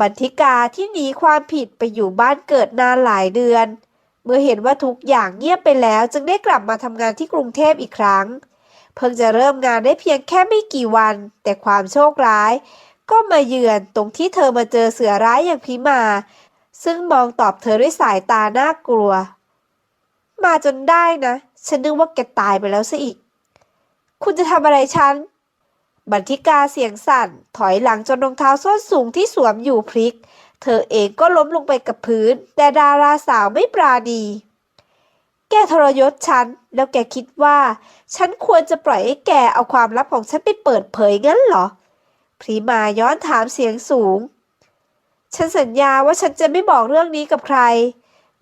บันทิกาที่หนีความผิดไปอยู่บ้านเกิดนานหลายเดือน เมื่อเห็นว่าทุกอย่างเงียบไปแล้วจึงได้กลับมาทำงานที่กรุงเทพอีกครั้ง เพิ่งจะเริ่มงานได้เพียงแค่ไม่กี่วัน แต่ความโชคร้าย ก็มาเยือนตรงที่เธอมาเจอเสือร้ายอย่างพิมา ซึ่งมองตอบเธอด้วยสายตาน่ากลัว มาจนได้นะ ฉันนึกว่าแกตายไปแล้วซะอีก คุณจะทำอะไรฉัน บันทิกาเสียงสั่น ถอยหลังจนรองเท้าส้นสูงที่สวมอยู่พลิก เธอเองก็ล้มลงไปกับพื้น แต่ดาราสาวไม่ปราณี แกทรยศฉัน แล้วแกคิดว่า ฉันควรจะปล่อยให้แกเอาความลับของฉันไปเปิดเผยงั้นเหรอ พรีมาย้อนถามเสียงสูง ฉันสัญญาว่าฉันจะไม่บอกเรื่องนี้กับใคร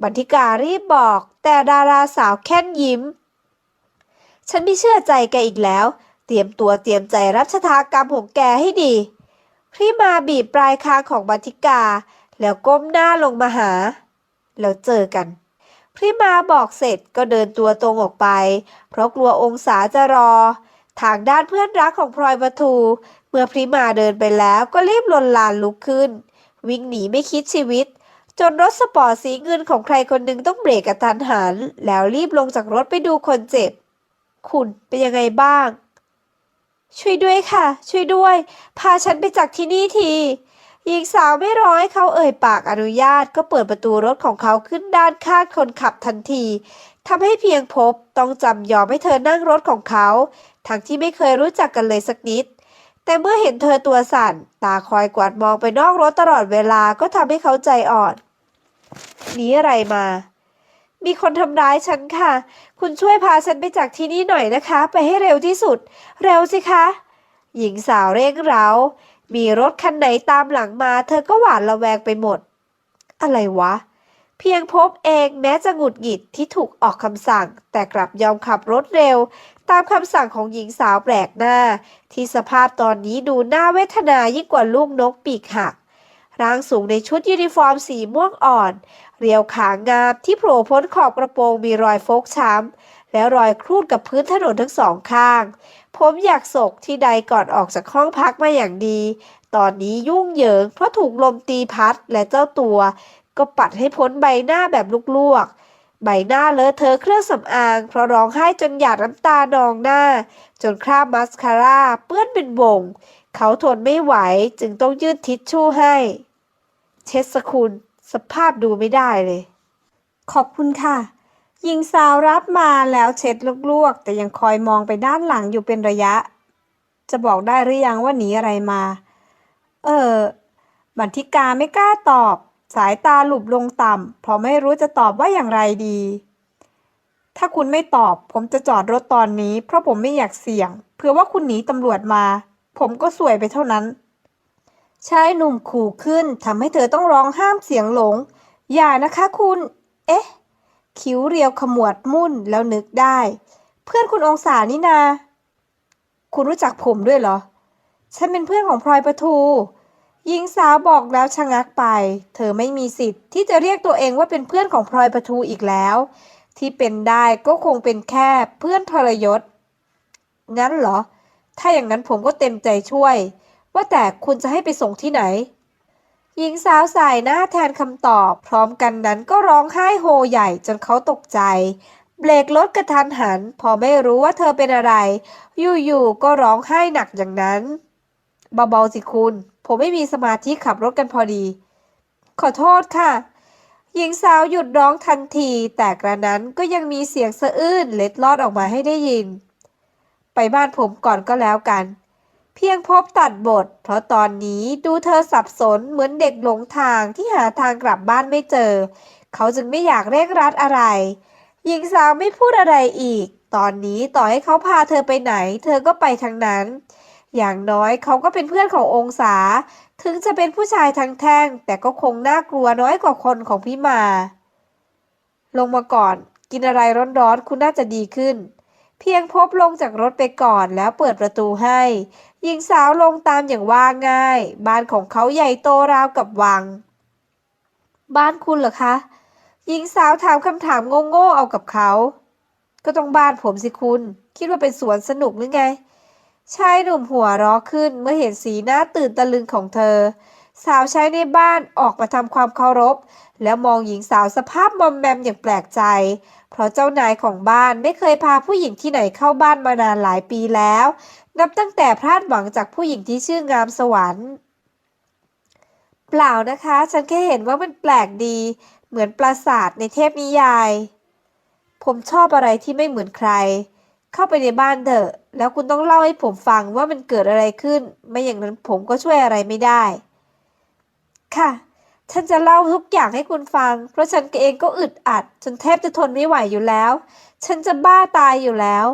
บันทิการีบบอก แต่ดาราสาวแค่นยิ้ม ฉันไม่เชื่อใจแกอีกแล้ว เตรียมตัวเตรียมใจรับชะตากรรมของแกให้ดี พริมาบีบปลายคางของบันทิกา แล้วก้มหน้าลงมาหา แล้วเจอกัน พริมาบอกเสร็จก็เดินตัวตรงออกไป เพราะกลัวองศาจะรอ ทางด้านเพื่อนรักของพลอยประทูเมื่อพริมาเดินไปแล้วก็รีบลนลานลุกขึ้น วิ่งหนีไม่คิดชีวิต จนรถสปอร์ตสีเงินของใครคนหนึ่งต้องเบรกกระทันหัน แล้วรีบลงจากรถไปดูคนเจ็บ คุณเป็นยังไงบ้าง ช่วยด้วยค่ะ ช่วยด้วย พาฉันไปจากที่นี่ทีหญิงสาวไม่รอให้เขาเอ่ยปากอนุญาตก็เปิดประตูรถของเขาขึ้นด้านข้างคนขับทันทีทำให้เพียงพบต้องจำยอมให้เธอนั่งรถของเขา ทั้งที่ไม่เคยรู้จักกันเลยสักนิด แต่เมื่อเห็นเธอตัวสั่น ตาคอยกวาดมองไปนอกรถตลอดเวลาก็ทำให้เขาใจอ่อนหนีอะไรมา มีคนทำร้ายฉันค่ะ คุณช่วยพาฉันไปจากที่นี่หน่อยนะคะ ไปให้เร็วที่สุด เร็วสิคะ หญิงสาวเร่งเร้า มีรถคันไหนตามหลังมา เธอก็หวาดระแวงไปหมด อะไรวะ เพียงพบเองแม้จะหงุดหงิดที่ถูกออกคำสั่ง แต่กลับยอมขับรถเร็ว ตามคำสั่งของหญิงสาวแปลกหน้า ที่สภาพตอนนี้ดูน่าเวทนายิ่งกว่าลูกนกปีกหักร่างสูงในชุดยูนิฟอร์มสีม่วงอ่อน เรียวขางามที่โผล่พ้นขอบกระโปรงมีรอยฟกช้ำและรอยครูดกับพื้นถนนทั้งสองข้าง ผมอยากศกที่ใดก่อนออกจากห้องพักมาอย่างดี ตอนนี้ยุ่งเหยิงเพราะถูกลมตีพัดและเจ้าตัว ก็ปัดให้พ้นใบหน้าแบบลวกๆ ใบหน้าเลอะเทอะเครื่องสำอาง เพราะร้องไห้จนหยาดน้ำตานองหน้า จนคราบมัสคาร่าเปื้อนเป็นวงเขาทนไม่ไหวจึงต้องยื่นทิชชู่ให้ เชสกุล สภาพดูไม่ได้เลย ขอบคุณค่ะ หญิงสาวรับมาแล้วเช็ดลวกๆ แต่ยังคอยมองไปด้านหลังอยู่เป็นระยะ จะบอกได้หรือยังว่าหนีอะไรมา เออ บันทิกาไม่กล้าตอบ สายตาหลุบลงต่ำเพราะไม่รู้จะตอบว่าอย่างไรดี ถ้าคุณไม่ตอบ ผมจะจอดรถตอนนี้ เพราะผมไม่อยากเสี่ยง เผื่อว่าคุณหนีตำรวจมา ผมก็สวยไปเท่านั้น ชายหนุ่มขู่ขึ้นทำให้เธอต้องร้องห้ามเสียงหลง อย่านะคะคุณ เอ๊ะ คิ้วเรียวขมวดมุ่นแล้วนึกได้ เพื่อนคุณองศานี่นา คุณรู้จักผมด้วยเหรอ ฉันเป็นเพื่อนของพลอยประทูหญิงสาวบอกแล้วชะงักไป เธอไม่มีสิทธิ์ที่จะเรียกตัวเองว่าเป็นเพื่อนของพลอยประทูอีกแล้ว ที่เป็นได้ก็คงเป็นแค่เพื่อนทรยศ งั้นเหรอ ถ้าอย่างนั้นผมก็เต็มใจช่วย ว่าแต่คุณจะให้ไปส่งที่ไหน หญิงสาวสายหน้าแทนคำตอบ พร้อมกันนั้นก็ร้องไห้โฮใหญ่จนเขาตกใจ เบรกรถกระทันหัน พอไม่รู้ว่าเธอเป็นอะไร อยู่ๆก็ร้องไห้หนักอย่างนั้นเบาๆสิคุณ ผมไม่มีสมาธิขับรถกันพอดี ขอโทษค่ะ หญิงสาวหยุดร้องทันที แต่กระนั้นก็ยังมีเสียงสะอื้นเล็ดลอดออกมาให้ได้ยิน ไปบ้านผมก่อนก็แล้วกัน เพียงพบตัดบท เพราะตอนนี้ดูเธอสับสนเหมือนเด็กหลงทางที่หาทางกลับบ้านไม่เจอ เขาจึงไม่อยากเร่งรัดอะไร หญิงสาวไม่พูดอะไรอีก ตอนนี้ต่อให้เขาพาเธอไปไหน เธอก็ไปทางนั้น อย่างน้อยเขาก็เป็นเพื่อนขององศา ถึงจะเป็นผู้ชายทั้งแท่ง แต่ก็คงน่ากลัวน้อยกว่าคนของพี่มา ลงมาก่อน กินอะไรร้อนๆคุณน่าจะดีขึ้น เพียงพบลงจากรถไปก่อนแล้วเปิดประตูให้ หญิงสาวลงตามอย่างว่าง่าย บ้านของเขาใหญ่โตราวกับวัง บ้านคุณเหรอคะ หญิงสาวถามคำถามโง่ๆเอากับเขา ก็ต้องบ้านผมสิคุณ คิดว่าเป็นสวนสนุกหรือไง ชายหนุ่มหัวร้อขึ้นเมื่อเห็นสีหน้าตื่นตะลึงของเธอ สาวใช้ในบ้านออกมาทำความเคารพ แล้วมองหญิงสาวสภาพมอมแมมอย่างแปลกใจ เพราะเจ้านายของบ้านไม่เคยพาผู้หญิงที่ไหนเข้าบ้านมานานหลายปีแล้ว นับตั้งแต่พลาดหวังจากผู้หญิงที่ชื่องามสวรรค์ เปล่านะคะ ฉันแค่เห็นว่ามันแปลกดี เหมือนปราสาทในเทพนิยาย ผมชอบอะไรที่ไม่เหมือนใคร เข้าไปในบ้านเถอะ แล้วคุณต้องเล่าให้ผมฟังว่ามันเกิดอะไรขึ้น ไม่อย่างนั้นผมก็ช่วยอะไรไม่ได้ ค่ะ ฉันจะเล่าทุกอย่างให้คุณฟัง เพราะฉันเองก็อึดอัด จนแทบจะทนไม่ไหวอยู่แล้ว ฉันจะบ้าตายอยู่แล้ว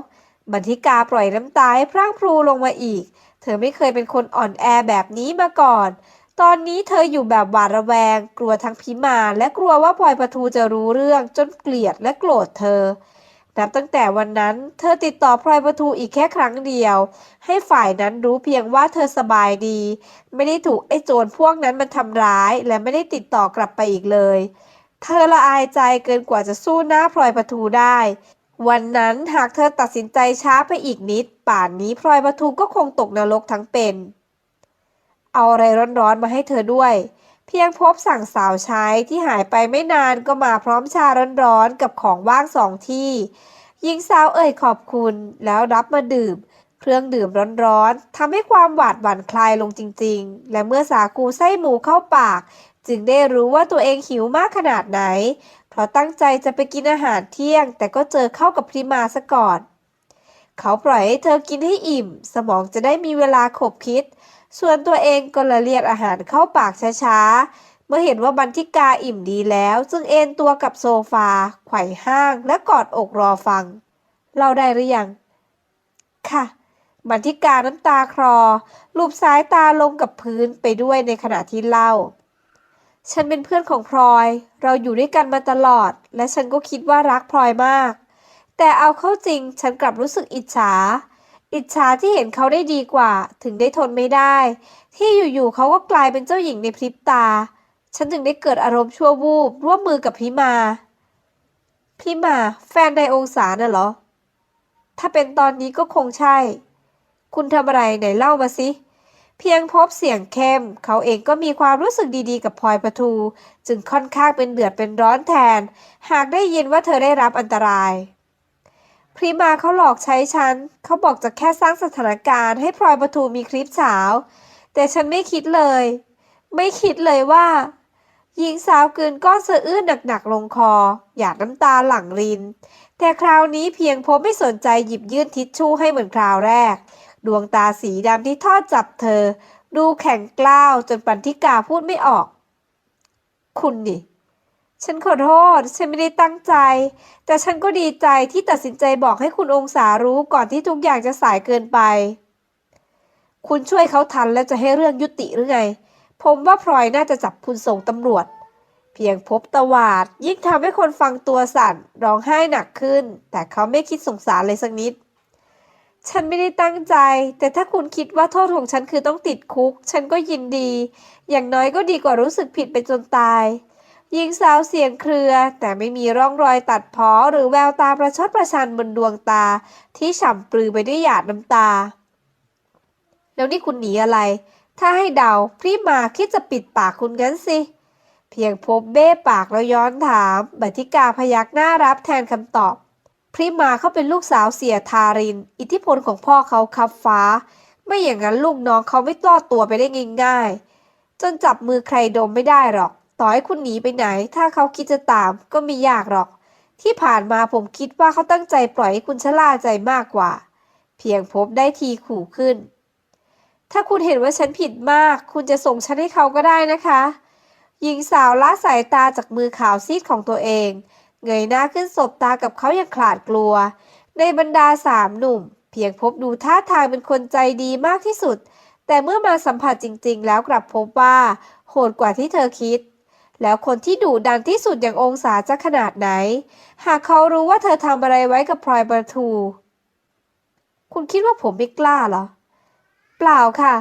บันทิกาปล่อยน้ำตาให้พรั่งพรูลงมาอีก เธอไม่เคยเป็นคนอ่อนแอแบบนี้มาก่อน ตอนนี้เธออยู่แบบหวาดระแวง กลัวทั้งพิมา และกลัวว่าพลอยประทูจะรู้เรื่องจนเกลียดและโกรธเธอ นับตั้งแต่วันนั้นเธอติดต่อพลอยประทูอีกแค่ครั้งเดียว ให้ฝ่ายนั้นรู้เพียงว่าเธอสบายดี ไม่ได้ถูกไอ้โจรพวกนั้นมันทำร้าย และไม่ได้ติดต่อกลับไปอีกเลย เธอละอายใจเกินกว่าจะสู้หน้าพลอยประทูได้ วันนั้นหากเธอตัดสินใจช้าไปอีกนิด ป่านนี้พลอยประทูก็คงตกนรกทั้งเป็น เอาอะไรร้อนๆมาให้เธอด้วย เพียงพบสั่งสาวใช้ที่หายไปไม่นานก็มาพร้อมชาร้อนๆกับของว่างสองที่หญิงสาวเอ่ยขอบคุณแล้วรับมาดื่ม เครื่องดื่มร้อนๆทำให้ความหวาดหวั่นคลายลงจริงๆ และเมื่อสาคูไส้หมูเข้าปาก จึงได้รู้ว่าตัวเองหิวมากขนาดไหน เพราะตั้งใจจะไปกินอาหารเที่ยง แต่ก็เจอเข้ากับพริมาซะก่อน เขาปล่อยให้เธอกินให้อิ่ม สมองจะได้มีเวลาขบคิด ส่วนตัวเองก็ละเลียดอาหารเข้าปากช้าๆ เมื่อเห็นว่าบันทิกาอิ่มดีแล้ว จึงเอนตัวกับโซฟา ไขว่ห้างและกอดอกรอฟัง เราได้หรือยัง ค่ะบันทิกาน้ำตาคลอลูบสายตาลงกับพื้นไปด้วยในขณะที่เล่า ฉันเป็นเพื่อนของพลอย เราอยู่ด้วยกันมาตลอด และฉันก็คิดว่ารักพลอยมาก แต่เอาเข้าจริงฉันกลับรู้สึกอิจฉา อิจฉาที่เห็นเขาได้ดีกว่า ถึงได้ทนไม่ได้ ที่อยู่ๆเขาก็กลายเป็นเจ้าหญิงในพริบตา ฉันถึงได้เกิดอารมณ์ชั่ววูบร่วมมือกับพีมาพีมาแฟนในองศาน่ะเหรอ ถ้าเป็นตอนนี้ก็คงใช่ คุณทำอะไรไหนเล่ามาสิ เพียงพบเสียงเข้ม เขาเองก็มีความรู้สึกดีๆ กับพลอยประทู จึงค่อนข้างเป็นเดือดเป็นร้อนแทน หากได้ยินว่าเธอได้รับอันตราย พริมาเขาหลอกใช้ฉัน เขาบอกจะแค่สร้างสถานการณ์ให้พลอยประทูมีคลิปเฉาแต่ฉันไม่คิดเลย ไม่คิดเลยว่าหญิงสาวกืนก้อนสะอื้นหนักๆลงคอ หยาดน้ำตาหลั่งริน แต่คราวนี้เพียงพบไม่สนใจหยิบยื่นทิชชู่ให้เหมือนคราวแรก ดวงตาสีดำที่ทอดจับเธอ ดูแข็งกล้าวจนปันทิกาพูดไม่ออก คุณนี่ ฉันขอโทษ ฉันไม่ได้ตั้งใจ แต่ฉันก็ดีใจที่ตัดสินใจบอกให้คุณองศารู้ก่อนที่ทุกอย่างจะสายเกินไป คุณช่วยเขาทันแล้วจะให้เรื่องยุติหรือไง ผมว่าพลอยน่าจะจับคุณส่งตำรวจ เพียงพบตวาด ยิ่งทำให้คนฟังตัวสั่นร้องไห้หนักขึ้น แต่เขาไม่คิดสงสารเลยสักนิด ฉันไม่ได้ตั้งใจ แต่ถ้าคุณคิดว่าโทษของฉันคือต้องติดคุก ฉันก็ยินดี อย่างน้อยก็ดีกว่ารู้สึกผิดไปจนตาย หญิงสาวเสียงเครือ แต่ไม่มีร่องรอยตัดพ้อหรือแววตาประชดประชันบนดวงตา ที่ฉ่ำปรือไปด้วยหยาดน้ำตา แล้วนี่คุณหนีอะไร ถ้าให้เดาพริมาคิดจะปิดปากคุณงั้นสิ เพียงพบเบ้ปากแล้วย้อนถามบัติกาพยักหน้ารับแทนคำตอบ พริมาเขาเป็นลูกสาวเสียทาริน อิทธิพลของพ่อเขาคับฟ้า ไม่อย่างนั้นลูกน้องเขาไม่ต้อตัวไปได้ง่ายๆจนจับมือใครดมไม่ได้หรอก ต่อให้คุณหนีไปไหน ถ้าเขาคิดจะตามก็ไม่ยากหรอก ที่ผ่านมาผมคิดว่าเขาตั้งใจปล่อยให้คุณชะล่าใจมากกว่า เพียงพบได้ทีขู่ขึ้น ถ้าคุณเห็นว่าฉันผิดมาก คุณจะส่งฉันให้เขาก็ได้นะคะ หญิงสาวละสายตาจากมือขาวซีดของตัวเอง เงยหน้าขึ้นสบตากับเขาอย่างขลาดกลัว ในบรรดาสามหนุ่ม เพียงพบดูท่าทางเป็นคนใจดีมากที่สุดแต่เมื่อมาสัมผัสจริงๆ แล้วกลับพบว่า โหดกว่าที่เธอคิด แล้วคนที่ดุดันที่สุดอย่างองศาจะขนาดไหน หากเขารู้ว่าเธอทำอะไรไว้กับพลอยประทู คุณคิดว่าผมไม่กล้าเหรอ เปล่าค่ะ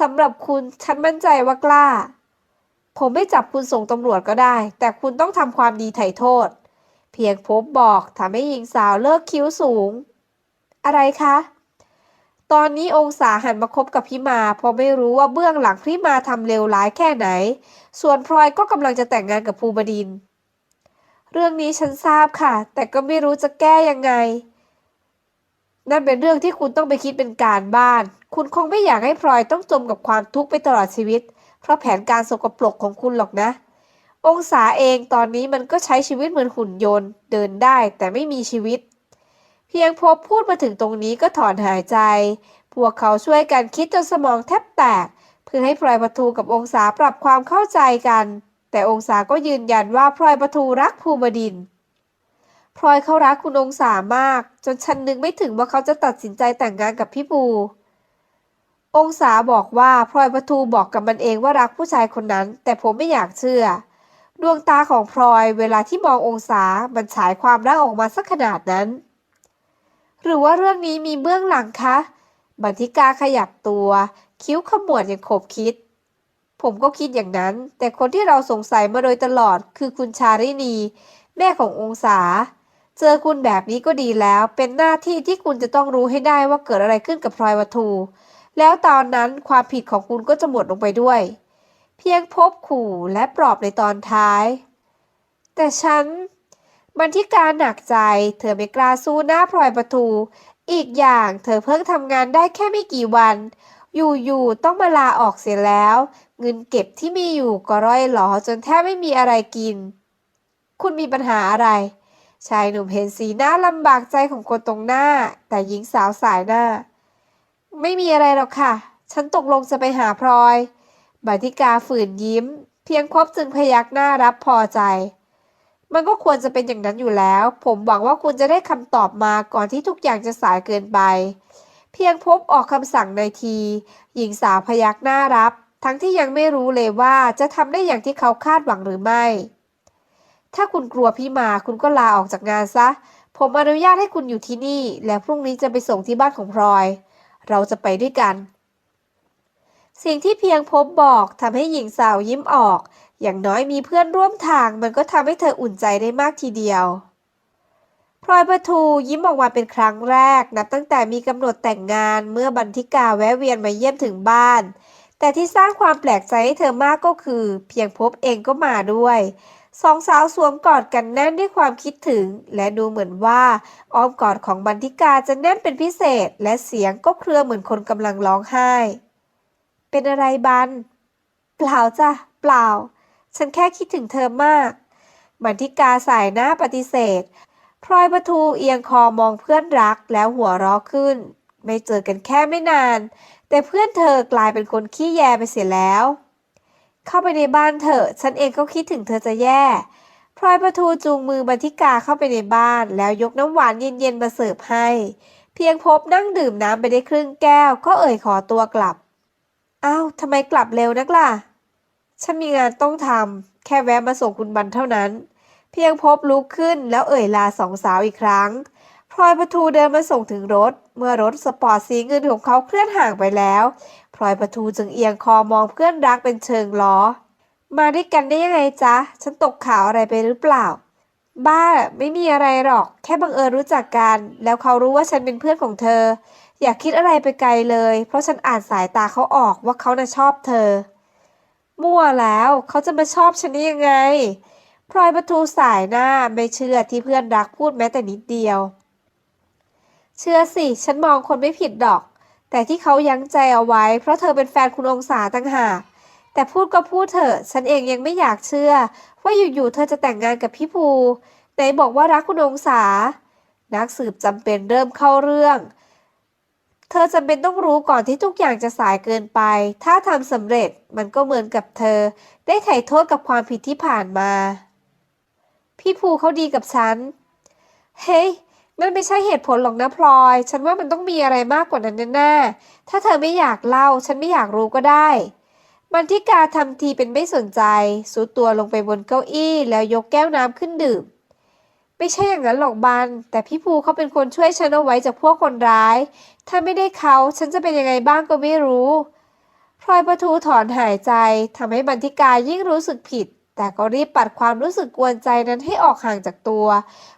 สำหรับคุณฉันมั่นใจว่ากล้า ผมไม่จับคุณส่งตำรวจก็ได้ แต่คุณต้องทำความดีไถ่โทษ เพียงพบบอกทำให้หญิงสาวเลิกคิ้วสูง อะไรคะ ตอนนี้องศาหันมาคบกับพี่มาเพราะไม่รู้ว่าเบื้องหลังพี่มาทำเลวร้ายแค่ไหน ส่วนพลอยก็กำลังจะแต่งงานกับภูบดิน เรื่องนี้ฉันทราบค่ะ แต่ก็ไม่รู้จะแก้ยังไง นั่นเป็นเรื่องที่คุณต้องไปคิดเป็นการบ้าน คุณคงไม่อยากให้พลอยต้องจมกับความทุกข์ไปตลอดชีวิต เพราะแผนการสกปรกของคุณหรอกนะ องศาเองตอนนี้มันก็ใช้ชีวิตเหมือนหุ่นยนต์ เดินได้แต่ไม่มีชีวิต เพียงพบพูดมาถึงตรงนี้ก็ถอนหายใจ พวกเขาช่วยกันคิดจนสมองแทบแตก เพื่อให้พลอยประทูกับองศาปรับความเข้าใจกัน แต่องศาก็ยืนยันว่าพลอยประทูรักภูบดินพลอยเขารักคุณองศามาก จนฉันนึกไม่ถึงว่าเขาจะตัดสินใจแต่งงานกับพี่ปูองศาบอกว่าพลอยประทูบอกกับมันเองว่ารักผู้ชายคนนั้น แต่ผมไม่อยากเชื่อ ดวงตาของพลอยเวลาที่มององศามันฉายความรักออกมาสักขนาดนั้น หรือว่าเรื่องนี้มีเบื้องหลังคะบันทิกาขยับตัว คิ้วขมวดอย่างขบคิด ผมก็คิดอย่างนั้น แต่คนที่เราสงสัยมาโดยตลอดคือคุณชารินี แม่ขององศา เจอคุณแบบนี้ก็ดีแล้ว เป็นหน้าที่ที่คุณจะต้องรู้ให้ได้ว่าเกิดอะไรขึ้นกับพลอยวัตถุแล้วตอนนั้นความผิดของคุณก็จะหมดลงไปด้วย เพียงพบขู่และปลอบในตอนท้าย แต่ฉัน มันที่การหนักใจ เธอไม่กล้าสู้หน้าพลอยประตู อีกอย่างเธอเพิ่งทำงานได้แค่ไม่กี่วัน อยู่ๆต้องมาลาออกเสียแล้ว เงินเก็บที่มีอยู่ก็ร่อยหลอจนแทบไม่มีอะไรกิน คุณมีปัญหาอะไร ชายหนุ่มเห็นสีหน้าลำบากใจของคนตรงหน้า แต่หญิงสาวสายหน้า ไม่มีอะไรหรอกค่ะ ฉันตกลงจะไปหาพลอยบัติกาฝืนยิ้ม เพียงคบจึงพยักหน้ารับพอใจ มันก็ควรจะเป็นอย่างนั้นอยู่แล้ว ผมหวังว่าคุณจะได้คำตอบมาก่อนที่ทุกอย่างจะสายเกินไป เพียงพบออกคำสั่งในที หญิงสาวพยักหน้ารับ ทั้งที่ยังไม่รู้เลยว่าจะทำได้อย่างที่เขาคาดหวังหรือไม่ ถ้าคุณกลัวพี่มาคุณก็ลาออกจากงานซะ ผมอนุญาตให้คุณอยู่ที่นี่ และพรุ่งนี้จะไปส่งที่บ้านของพลอย เราจะไปด้วยกัน สิ่งที่เพียงพบบอกทำให้หญิงสาวยิ้มออก อย่างน้อยมีเพื่อนร่วมทางมันก็ทำให้เธออุ่นใจได้มากทีเดียวพลอยประทูยิ้มออกมาเป็นครั้งแรก นับตั้งแต่มีกำหนดแต่งงานเมื่อบันทิกาแวะเวียนมาเยี่ยมถึงบ้าน แต่ที่สร้างความแปลกใจให้เธอมากก็คือ เพียงพบเองก็มาด้วยสองสาวสวมกอดกันแน่นด้วยความคิดถึง และดูเหมือนว่าอ้อมกอดของบันทิกาจะแน่นเป็นพิเศษ และเสียงก็เครือเหมือนคนกำลังร้องไห้ เป็นอะไรบัน เปล่าจ้ะ เปล่า ฉันแค่คิดถึงเธอมากบันทิกาสายหน้าปฏิเสธ พลอยประทูเอียงคอมองเพื่อนรักแล้วหัวเราะขึ้น ไม่เจอกันแค่ไม่นาน แต่เพื่อนเธอกลายเป็นคนขี้แยไปเสียแล้ว เข้าไปในบ้านเถอะ ฉันเองก็คิดถึงเธอจะแย่พลอยประทูจูงมือบันทิกาเข้าไปในบ้านแล้วยกน้ำหวานเย็นๆมาเสิร์ฟให้ เพียงพบนั่งดื่มน้ำไปได้ครึ่งแก้ว ก็เอ่ยขอตัวกลับ อ้าวทำไมกลับเร็วนักล่ะ ฉันมีงานต้องทำแค่แวะมาส่งคุณบันเท่านั้น เพียงพบลุกขึ้นแล้วเอ่ยลาสองสาวอีกครั้งพลอยประทูเดินมาส่งถึงรถ เมื่อรถสปอร์ตสีเงินของเขาเคลื่อนห่างไปแล้วพลอยประทูจึงเอียงคอมองเพื่อนรักเป็นเชิงล้อ มาด้วยกันได้ยังไงจ๊ะ ฉันตกข่าวอะไรไปหรือเปล่า บ้าไม่มีอะไรหรอก แค่บังเอิญรู้จักกัน แล้วเขารู้ว่าฉันเป็นเพื่อนของเธอ อย่าคิดอะไรไปไกลเลย เพราะฉันอ่านสายตาเขาออกว่าเขาน่ะชอบเธอ มั่วแล้วเขาจะมาชอบฉันได้ยังไงพลอยประทูสายหน้าไม่เชื่อที่เพื่อนรักพูดแม้แต่นิดเดียว เชื่อสิ ฉันมองคนไม่ผิดดอก แต่ที่เขายั้งใจเอาไว้ เพราะเธอเป็นแฟนคุณองศาตั้งหากแต่พูดก็พูดเถอะ ฉันเองยังไม่อยากเชื่อ ว่าอยู่ๆเธอจะแต่งงานกับพี่ภูไหนบอกว่ารักคุณองศา นักสืบจำเป็นเริ่มเข้าเรื่อง เธอจำเป็นต้องรู้ก่อนที่ทุกอย่างจะสายเกินไป ถ้าทำสำเร็จมันก็เหมือนกับเธอ ได้ไถ่โทษกับความผิดที่ผ่านมา พี่ภูเขาดีกับฉัน เฮ้ยมันไม่ใช่เหตุผลหรอกนะพลอย ฉันว่ามันต้องมีอะไรมากกว่านั้นแน่ๆถ้าเธอไม่อยากเล่า ฉันไม่อยากรู้ก็ได้ มันทิกาทำทีเป็นไม่สนใจสุดตัวลงไปบนเก้าอี้ แล้วยกแก้วน้ำขึ้นดื่ม ไม่ใช่อย่างนั้นหรอกบัน แต่พี่ภูเขาเป็นคนช่วยฉันเอาไว้จากพวกคนร้าย ถ้าไม่ได้เขาฉันจะเป็นยังไงบ้างก็ไม่รู้พลอยประทูถอนหายใจทำให้บันทิกายิ่งรู้สึกผิด แต่ก็รีบปัดความรู้สึกกวนใจนั้นให้ออกห่างจากตัว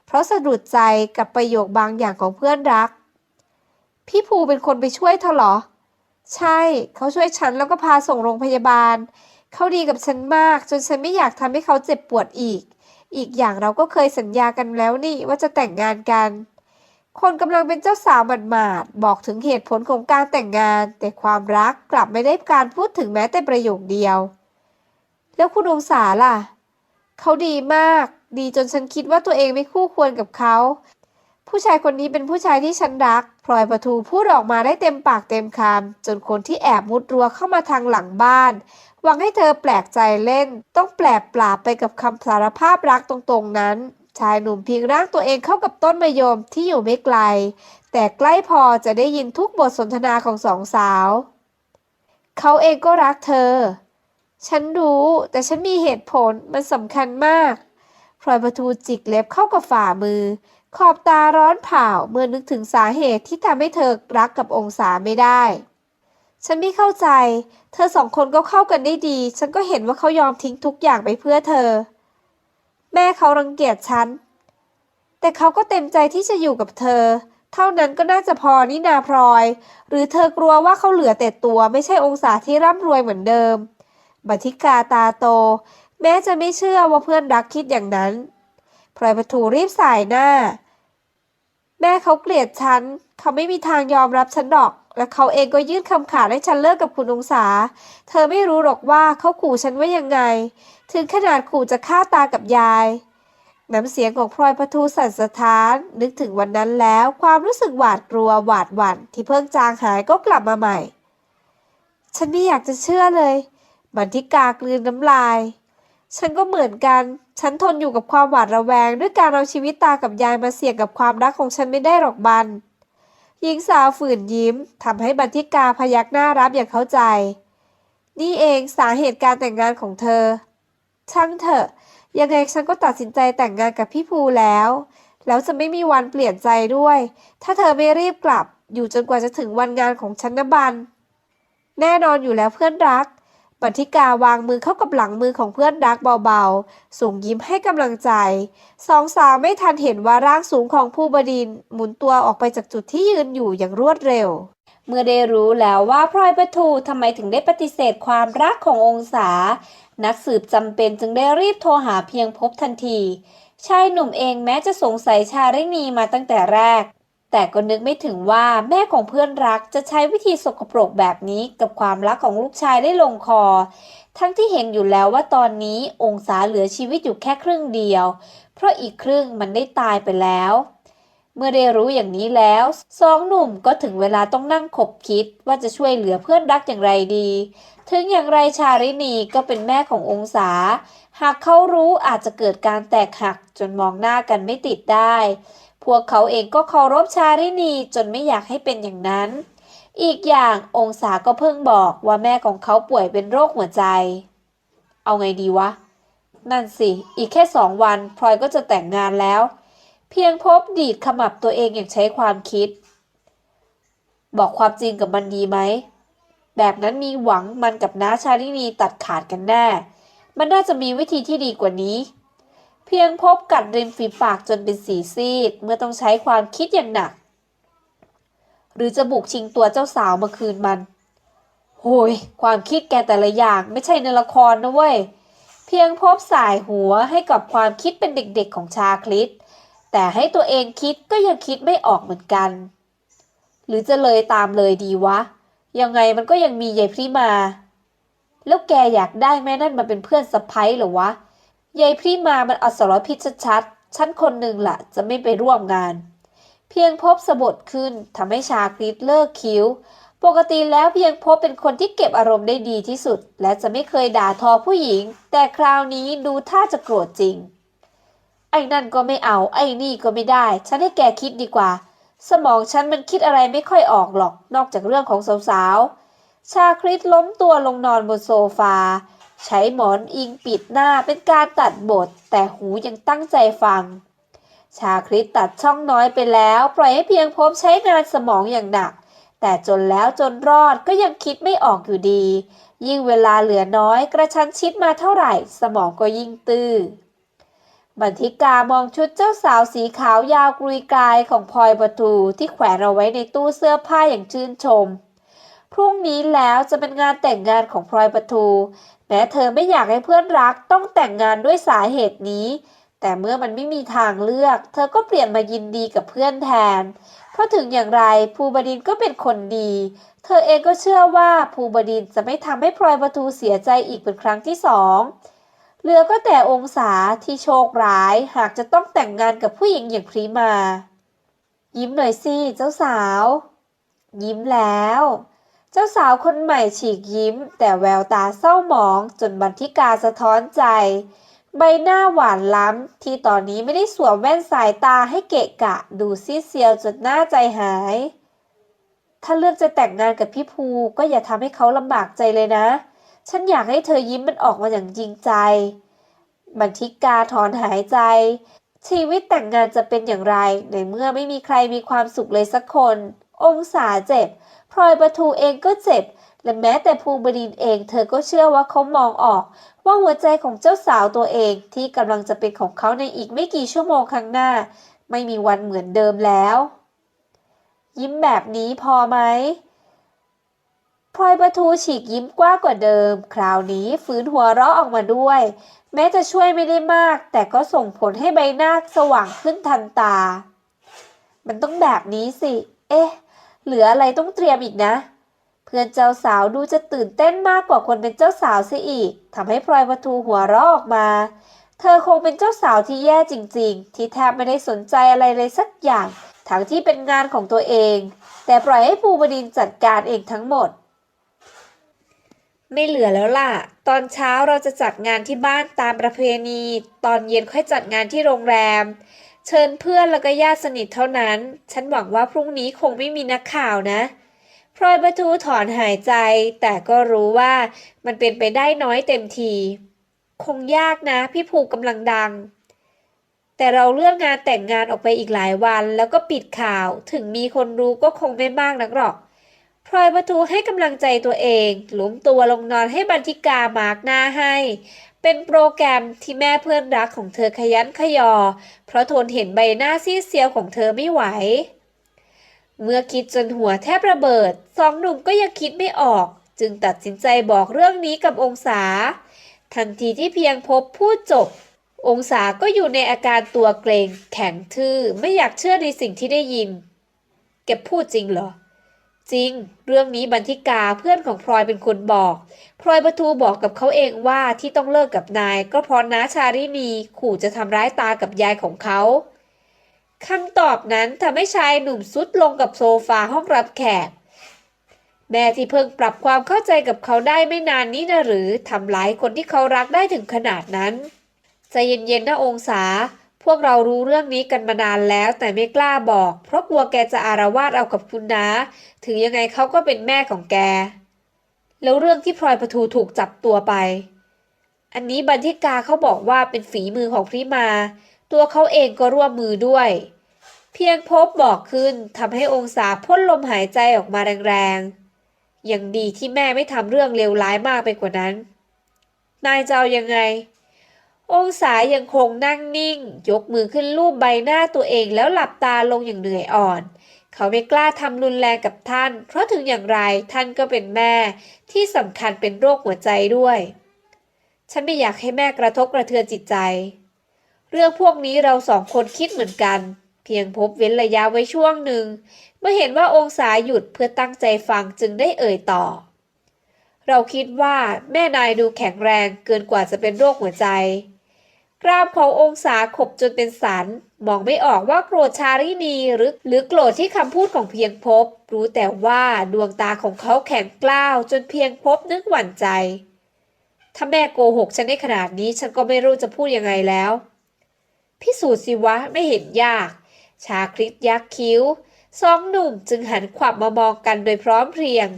เพราะสะดุดใจกับประโยคบางอย่างของเพื่อนรัก พี่ภูเป็นคนไปช่วยเธอเหรอ ใช่เขาช่วยฉันแล้วก็พาส่งโรงพยาบาล เขาดีกับฉันมาก จนฉันไม่อยากทำให้เขาเจ็บปวดอีก อีกอย่างเราก็เคยสัญญากันแล้วนี่ว่าจะแต่งงานกัน คนกำลังเป็นเจ้าสาวหมาดๆบอกถึงเหตุผลของการแต่งงาน แต่ความรักกลับไม่ได้การพูดถึงแม้แต่ประโยคเดียว แล้วคุณองศาล่ะ เขาดีมาก ดีจนฉันคิดว่าตัวเองไม่คู่ควรกับเขา ผู้ชายคนนี้เป็นผู้ชายที่ฉันรักพลอยประทูพูดออกมาได้เต็มปากเต็มคำจนคนที่แอบมุดรั้วเข้ามาทางหลังบ้านหวังให้เธอแปลกใจเล่น ต้องแปลกปราบไปกับคำสารภาพรักตรงๆนั้น ชายหนุ่มเพียงร่างตัวเองเข้ากับต้นมะยมที่อยู่ไม่ไกล แต่ใกล้พอจะได้ยินทุกบทสนทนาของสองสาว เขาเองก็รักเธอ ฉันรู้แต่ฉันมีเหตุผลมันสำคัญมากพลอยประทูจิกเล็บเข้ากับฝ่ามือ ขอบตาร้อนเผาเมื่อนึกถึงสาเหตุที่ทำให้เธอรักกับองศาไม่ได้ ฉันไม่เข้าใจ เธอสองคนก็เข้ากันได้ดี ฉันก็เห็นว่าเขายอมทิ้งทุกอย่างไปเพื่อเธอ แม่เขารังเกียจฉัน แต่เขาก็เต็มใจที่จะอยู่กับเธอ เท่านั้นก็น่าจะพอนี่นาพลอย หรือเธอกลัวว่าเขาเหลือแต่ตัวไม่ใช่องศาที่ร่ำรวยเหมือนเดิม บัทิกาตาโต แม้จะไม่เชื่อว่าเพื่อนรักคิดอย่างนั้นพลอยประทูรีบสายหน้า แม่เขาเกลียดฉัน เขาไม่มีทางยอมรับฉันหรอก และเขาเองก็ยื่นคำขาดให้ฉันเลิกกับคุณองศา เธอไม่รู้หรอกว่าเขาขู่ฉันว่ายังไง ถึงขนาดขู่จะฆ่าตากับยาย น้ำเสียงของพลอยประทูสั่นสะท้าน นึกถึงวันนั้นแล้ว ความรู้สึกหวาดกลัวหวาดหวั่นที่เพิ่งจางหายก็กลับมาใหม่ ฉันไม่อยากจะเชื่อเลยบันทิกากลืนน้ำลาย ฉันก็เหมือนกัน ฉันทนอยู่กับความหวาดระแวง ด้วยการเอาชีวิตตากับยายมาเสี่ยงกับความรักของฉันไม่ได้หรอกบัน หญิงสาวฝืนยิ้มทำให้บันทิกาพยักหน้ารับอย่างเข้าใจ นี่เองสาเหตุการแต่งงานของเธอ ช่างเถอะ ยังไงฉันก็ตัดสินใจแต่งงานกับพี่ภูแล้ว แล้วจะไม่มีวันเปลี่ยนใจด้วย ถ้าเธอไม่รีบกลับอยู่จนกว่าจะถึงวันงานของฉันนะบัน แน่นอนอยู่แล้วเพื่อนรัก ปัทิกาวางมือเข้ากับหลังมือของเพื่อนรักเบาๆ ส่งยิ้มให้กำลังใจ สองสาวไม่ทันเห็นว่าร่างสูงของผู้บดินหมุนตัวออกไปจากจุดที่ยืนอยู่อย่างรวดเร็ว เมื่อได้รู้แล้วว่าพลอยประทูทำไมถึงได้ปฏิเสธความรักขององศา นักสืบจำเป็นจึงได้รีบโทรหาเพียงพบทันที ชายหนุ่มเองแม้จะสงสัยชารินีมาตั้งแต่แรก แต่ก็นึกไม่ถึงว่าแม่ของเพื่อนรักจะใช้วิธีสกปรกแบบนี้กับความรักของลูกชายได้ลงคอ ทั้งที่เห็นอยู่แล้วว่าตอนนี้องศาเหลือชีวิตอยู่แค่ครึ่งเดียว เพราะอีกครึ่งมันได้ตายไปแล้ว เมื่อได้รู้อย่างนี้แล้วสองหนุ่มก็ถึงเวลาต้องนั่งขบคิดว่าจะช่วยเหลือเพื่อนรักอย่างไรดี ถึงอย่างไรชารินีก็เป็นแม่ขององศา หากเขารู้อาจจะเกิดการแตกหักจนมองหน้ากันไม่ติดได้ พวกเขาเองก็เคารพชารินีจนไม่อยากให้เป็นอย่างนั้น อีกอย่างองศาก็เพิ่งบอกว่าแม่ของเขาป่วยเป็นโรคหัวใจ เอาไงดีวะ นั่นสิ อีกแค่สองวันพลอยก็จะแต่งงานแล้ว เพียงพบดีดขมับตัวเองอย่างใช้ความคิด บอกความจริงกับมันดีไหม แบบนั้นมีหวังมันกับน้าชาลินีตัดขาดกันแน่ มันน่าจะมีวิธีที่ดีกว่านี้ พียงพบกัดริมฝีปากจนเป็นสีซีด เมื่อต้องใช้ความคิดอย่างหนัก หรือจะบุกชิงตัวเจ้าสาวมาคืนมัน โหย ความคิดแกแต่ละอย่างไม่ใช่ในละครนะเว้ย เพียงพบสายหัวให้กับความคิดเป็นเด็กๆของชาคลิต แต่ให้ตัวเองคิดก็ยังคิดไม่ออกเหมือนกัน หรือจะเลยตามเลยดีวะ ยังไงมันก็ยังมียายพริมา แล้วแกอยากได้แม่นั่นมาเป็นเพื่อนสะพ้ยเหรอวะ ยายพริมามันอสรพิษชัดๆฉันคนหนึ่งล่ะจะไม่ไปร่วมงาน เพียงพบสะบดขึ้นทำให้ชาคริตเลิกคิ้ว ปกติแล้วเพียงพบเป็นคนที่เก็บอารมณ์ได้ดีที่สุด และจะไม่เคยด่าทอผู้หญิง แต่คราวนี้ดูท่าจะโกรธจริง ไอ้นั่นก็ไม่เอา ไอ้นี่ก็ไม่ได้ ฉันให้แกคิดดีกว่า สมองฉันมันคิดอะไรไม่ค่อยออกหรอก นอกจากเรื่องของสาวๆชาคริตล้มตัวลงนอนบนโซฟา ใช้หมอนอิงปิดหน้าเป็นการตัดบท แต่หูยังตั้งใจฟัง ชาคริตตัดช่องน้อยไปแล้ว ปล่อยให้เพียงพบใช้งานสมองอย่างหนัก แต่จนแล้วจนรอดก็ยังคิดไม่ออกอยู่ดี ยิ่งเวลาเหลือน้อยกระชั้นชิดมาเท่าไหร่ สมองก็ยิ่งตื้อบันทิกามองชุดเจ้าสาวสีขาวยาวกรุยกายของพลอยประตูที่แขวนเอาไว้ในตู้เสื้อผ้าอย่างชื่นชม พรุ่งนี้แล้วจะเป็นงานแต่งงานของพลอยประตู แม้เธอไม่อยากให้เพื่อนรักต้องแต่งงานด้วยสาเหตุนี้ แต่เมื่อมันไม่มีทางเลือก เธอก็เปลี่ยนมายินดีกับเพื่อนแทน เพราะถึงอย่างไรภูบดินก็เป็นคนดี เธอเองก็เชื่อว่าภูบดินจะไม่ทำให้พลอยประตูเสียใจอีกเป็นครั้งที่สองเหลือก็แต่องศาที่โชคร้ายหากจะต้องแต่งงานกับผู้หญิงอย่างพรีมา ยิ้มหน่อยสิเจ้าสาว ยิ้มแล้ว เจ้าสาวคนใหม่ฉีกยิ้ม แต่แววตาเศร้าหมองจนบันทิกาสะท้อนใจ ใบหน้าหวานล้ำ ที่ตอนนี้ไม่ได้สวมแว่นสายตาให้เกะกะ ดูซีเซียวจนหน้าใจหาย ถ้าเลือกจะแต่งงานกับพี่ภูก็อย่าทำให้เขาลำบากใจเลยนะ ฉันอยากให้เธอยิ้มมันออกมาอย่างจริงใจ บันทิกาถอนหายใจ ชีวิตแต่งงานจะเป็นอย่างไร ในเมื่อไม่มีใครมีความสุขเลยสักคน องศาเจ็บ พลอยประทูเองก็เจ็บ และแม้แต่ภูบดินเอง เธอก็เชื่อว่าเขามองออก ว่าหัวใจของเจ้าสาวตัวเองที่กำลังจะเป็นของเขาในอีกไม่กี่ชั่วโมงข้างหน้า ไม่มีวันเหมือนเดิมแล้ว ยิ้มแบบนี้พอไหมพลอยประทูฉีกยิ้มกว้างกว่าเดิม คราวนี้ฝืนหัวเราะออกมาด้วย แม้จะช่วยไม่ได้มาก แต่ก็ส่งผลให้ใบหน้าสว่างขึ้นทันตา มันต้องแบบนี้สิ เอ๊ะ เหลืออะไรต้องเตรียมอีกนะ เพื่อนเจ้าสาวดูจะตื่นเต้นมากกว่าคนเป็นเจ้าสาวเสียอีกทำให้พลอยประตูหัวเราะออกมา เธอคงเป็นเจ้าสาวที่แย่จริง ๆ ที่แทบไม่ได้สนใจอะไรเลยสักอย่าง ทั้งที่เป็นงานของตัวเอง แต่ปล่อยให้ภูบดินจัดการเองทั้งหมด ไม่เหลือแล้วล่ะ ตอนเช้าเราจะจัดงานที่บ้านตามประเพณี ตอนเย็นค่อยจัดงานที่โรงแรม เชิญเพื่อนแล้วก็ญาติสนิทเท่านั้น ฉันหวังว่าพรุ่งนี้คงไม่มีนักข่าวนะพลอยประทูถอนหายใจ แต่ก็รู้ว่ามันเป็นไปได้น้อยเต็มที คงยากนะ พี่ภูกำลังดัง แต่เราเลื่อนงานแต่งงานออกไปอีกหลายวัน แล้วก็ปิดข่าว ถึงมีคนรู้ก็คงไม่มากนักหรอกพลอยประทูให้กำลังใจตัวเอง หลุมตัวลงนอนให้บันทิกามาร์กหน้าให้ เป็นโปรแกรมที่แม่เพื่อนรักของเธอขยันขยอ เพราะทนเห็นใบหน้าซีดเซียวของเธอไม่ไหว เมื่อคิดจนหัวแทบระเบิด สองหนุ่มก็ยังคิดไม่ออก จึงตัดสินใจบอกเรื่องนี้กับองศา ทันทีที่เพียงพบพูดจบ องศาก็อยู่ในอาการตัวเกรงแข็งทื่อไม่อยากเชื่อในสิ่งที่ได้ยิน แกพูดจริงเหรอ จริง เรื่องนี้บันทิกาเพื่อนของพลอยเป็นคนบอกพลอยประทูบอกกับเขาเองว่าที่ต้องเลิกกับนาย ก็เพราะน้าชารินีขู่จะทำร้ายตากับยายของเขาคำตอบนั้นทำให้ชายหนุ่มซุดลงกับโซฟาห้องรับแขก แม่ที่เพิ่งปรับความเข้าใจกับเขาได้ไม่นานนี้นะหรือทำร้ายคนที่เขารักได้ถึงขนาดนั้น ใจเย็นๆนะองศา พวกเรารู้เรื่องนี้กันมานานแล้วแต่ไม่กล้าบอก เพราะกลัวแกจะอารวาสเอากับคุณนะ ถึงยังไงเขาก็เป็นแม่ของแก แล้วเรื่องที่พลอยประทูถูกจับตัวไป อันนี้บันทิกาเขาบอกว่าเป็นฝีมือของพริมา ตัวเขาเองก็ร่วมมือด้วย เพียงพบบอกขึ้นทำให้องศาพ่นลมหายใจออกมาแรงๆยังดีที่แม่ไม่ทำเรื่องเลวร้ายมากไปกว่านั้น นายจะเอายังไง องศายังคงนั่งนิ่ง ยกมือขึ้นลูบใบหน้าตัวเองแล้วหลับตาลงอย่างเหนื่อยอ่อน เขาไม่กล้าทำรุนแรงกับท่าน เพราะถึงอย่างไรท่านก็เป็นแม่ ที่สำคัญเป็นโรคหัวใจด้วย ฉันไม่อยากให้แม่กระทบกระเทือนจิตใจ เรื่องพวกนี้เราสองคนคิดเหมือนกัน เพียงพบเว้นระยะไว้ช่วงหนึ่ง เมื่อเห็นว่าองศาหยุดเพื่อตั้งใจฟังจึงได้เอ่ยต่อ เราคิดว่าแม่นายดูแข็งแรงเกินกว่าจะเป็นโรคหัวใจ กราบขององศาขบจนเป็นสัน มองไม่ออกว่าโกรธชารินีหรือหรือโกรธที่คำพูดของเพียงพบ รู้แต่ว่าดวงตาของเขาแข็งกล้าว จนเพียงพบนึกหวั่นใจ ถ้าแม่โกหกฉันได้ขนาดนี้ฉันก็ไม่รู้จะพูดยังไงแล้ว พิสูจน์สิวะไม่เห็นยาก ชาคริตยักคิ้วสองหนุ่มจึงหันขวับมามองกันโดยพร้อมเพรียง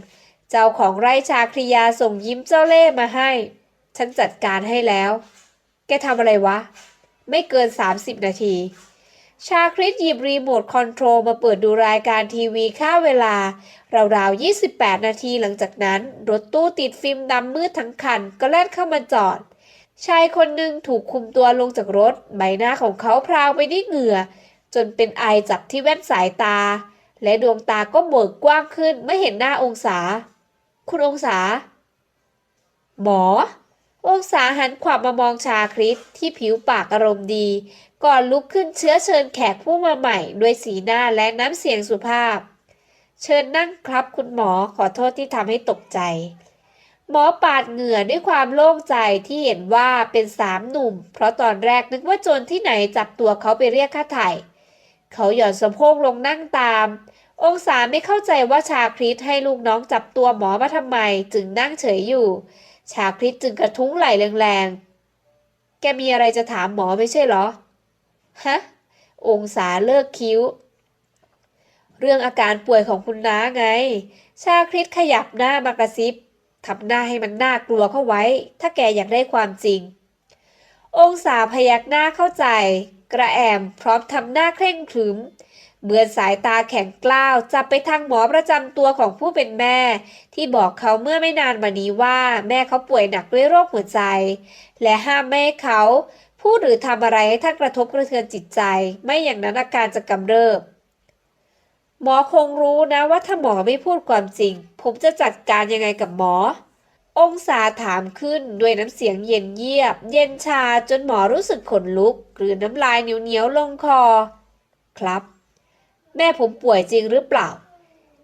เจ้าของไร่ชาคริยาส่งยิ้มเจ้าเล่ห์มาให้ ฉันจัดการให้แล้ว แกทำอะไรวะ ไม่เกิน 30 นาที ชาคริตหยิบรีโมทคอนโทรลมาเปิดดูรายการทีวีค่าเวลา ราวๆ 28 นาทีหลังจากนั้น รถตู้ติดฟิล์มดำมืดทั้งคันก็แล่นเข้ามาจอด ชายคนหนึ่งถูกคุมตัวลงจากรถ ใบหน้าของเขาพรางไปด้วยเหงื่อ จนเป็นไอจับที่แว่นสายตา และดวงตาก็เบิกกว้างขึ้นเมื่อเห็นหน้าองศา คุณองศา หมอ องศาหันขวับมามองชาคริสที่ผิวปากอารมณ์ดี ก่อนลุกขึ้นเชื้อเชิญแขกผู้มาใหม่ ด้วยสีหน้าและน้ำเสียงสุภาพ เชิญนั่งครับคุณหมอขอโทษที่ทำให้ตกใจ หมอปาดเหงื่อด้วยความโล่งใจที่เห็นว่าเป็นสามหนุ่ม เพราะตอนแรกนึกว่าโจรที่ไหนจับตัวเขาไปเรียกค่าไถ่เขาหย่อนสะโพกลงนั่งตาม องศาไม่เข้าใจว่าชาคริสให้ลูกน้องจับตัวหมอมาทำไม จึงนั่งเฉยอยู่ ชาคริสจึงกระทุ้งไหล่แรงๆ แกมีอะไรจะถามหมอไม่ใช่เหรอ ฮะ องศาเลิกคิ้ว เรื่องอาการป่วยของคุณน้าไง ชาคริสขยับหน้ามากระซิบทำหน้าให้มันน่ากลัวเข้าไว้ ถ้าแกอยากได้ความจริง องศาพยักหน้าเข้าใจ กระแอมพร้อมทำหน้าเคร่งขรึม เบือนสายตาแข็งกล้าวจับไปทางหมอประจำตัวของผู้เป็นแม่ ที่บอกเขาเมื่อไม่นานมานี้ว่าแม่เขาป่วยหนักด้วยโรคหัวใจ และห้ามไม่ให้เขาพูดหรือทำอะไรให้ท่านกระทบกระเทือนจิตใจ ไม่อย่างนั้นอาการจะกำเริบ หมอคงรู้นะว่าถ้าหมอไม่พูดความจริง ผมจะจัดการยังไงกับหมอ องศาถามขึ้นด้วยน้ำเสียงเย็นเยียบ เย็นชาจนหมอรู้สึกขนลุก หรือน้ำลายเหนียวๆลงคอ ครับ แม่ผมป่วยจริงหรือเปล่า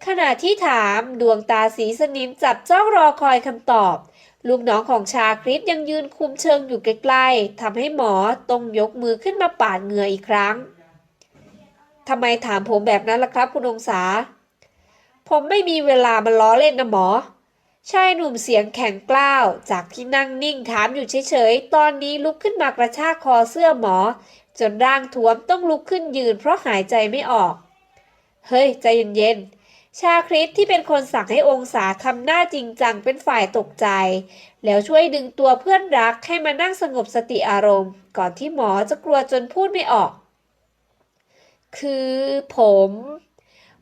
ขณะที่ถามดวงตาสีสนิมจับจ้องรอคอยคำตอบ ลูกน้องของชาคริสยังยืนคุมเชิงอยู่ใกล้ๆทำให้หมอต้องยกมือขึ้นมาปาดเหงื่ออีกครั้งทำไมถามผมแบบนั้นล่ะครับคุณองศา ผมไม่มีเวลามาล้อเล่นนะหมอชายหนุ่มเสียงแข็งกล้าว จากที่นั่งนิ่งถามอยู่เฉยๆ ตอนนี้ลุกขึ้นมากระชากคอเสื้อหมอ จนร่างท้วมต้องลุกขึ้นยืนเพราะหายใจไม่ออก เฮ้ย ใจเย็นๆ ชาคริสที่เป็นคนสั่งให้องศาทำหน้าจริงจังเป็นฝ่ายตกใจ แล้วช่วยดึงตัวเพื่อนรักให้มานั่งสงบสติอารมณ์ ก่อนที่หมอจะกลัวจนพูดไม่ออก คือผม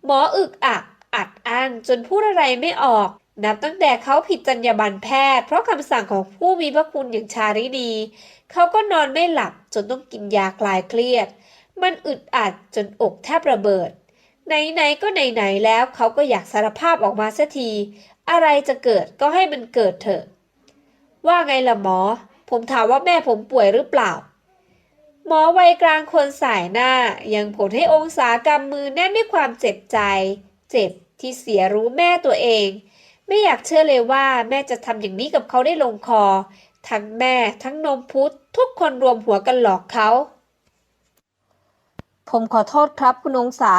หมออึกอักอัดอั้นจนพูดอะไรไม่ออก นับตั้งแต่เขาผิดจรรยาบรรณแพทย์ เพราะคำสั่งของผู้มีพระคุณอย่างชารินีเขาก็นอนไม่หลับจนต้องกินยาคลายเครียด มันอึดอัดจนอกแทบระเบิด ไหนๆก็ไหนๆแล้วเขาก็อยากสารภาพออกมาสักที อะไรจะเกิดก็ให้มันเกิดเถอะ ว่าไงล่ะหมอ ผมถามว่าแม่ผมป่วยหรือเปล่า หมอวัยกลางคนสายหน้า ยังผลให้องศากำมือแน่นด้วยความเจ็บใจ เจ็บที่เสียรู้แม่ตัวเอง ไม่อยากเชื่อเลยว่าแม่จะทำอย่างนี้กับเขาได้ลงคอ ทั้งแม่ทั้งนมพุทธทุกคนรวมหัวกันหลอกเขา ผมขอโทษครับคุณองศา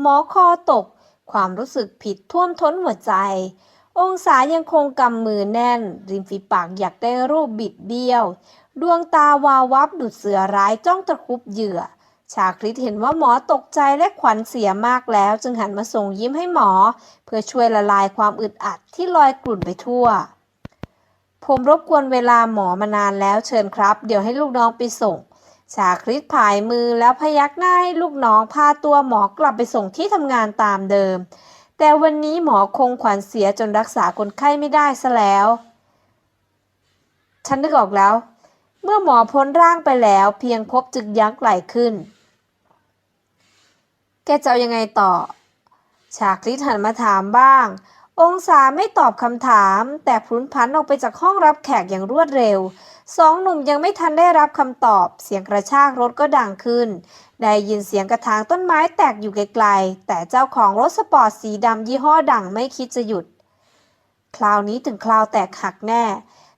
หมอคอตก ความรู้สึกผิดท่วมท้นหัวใจ องศายังคงกำมือแน่น ริมฝีปากอยากได้รูปบิดเบี้ยว ดวงตาวาววับดุดเสือร้ายจ้องตะคุบเหยื่อ ชาคริสเห็นว่าหมอตกใจและขวัญเสียมากแล้ว จึงหันมาส่งยิ้มให้หมอ เพื่อช่วยละลายความอึดอัดที่ลอยกลุ่นไปทั่ว ผมรบกวนเวลาหมอมานานแล้วเชิญครับ เดี๋ยวให้ลูกน้องไปส่ง ชาคริสผายมือแล้วพยักหน้าให้ลูกน้องพาตัวหมอกลับไปส่งที่ทำงานตามเดิม แต่วันนี้หมอคงขวัญเสียจนรักษาคนไข้ไม่ได้ซะแล้ว ฉันนึกออกแล้ว เมื่อหมอพ้นร่างไปแล้วเพียงพบจึกยักไหลขึ้น แกจะเอายังไงต่อ ชาคริสหันมาถามบ้าง องศาไม่ตอบคำถาม แต่พลุนพันออกไปจากห้องรับแขกอย่างรวดเร็ว สองหนุ่มยังไม่ทันได้รับคำตอบ เสียงกระชากรถก็ดังขึ้น ได้ยินเสียงกระถางต้นไม้แตกอยู่ไกลๆ แต่เจ้าของรถสปอร์ตสีดำยี่ห้อดังไม่คิดจะหยุด คราวนี้ถึงคราวแตกหักแน่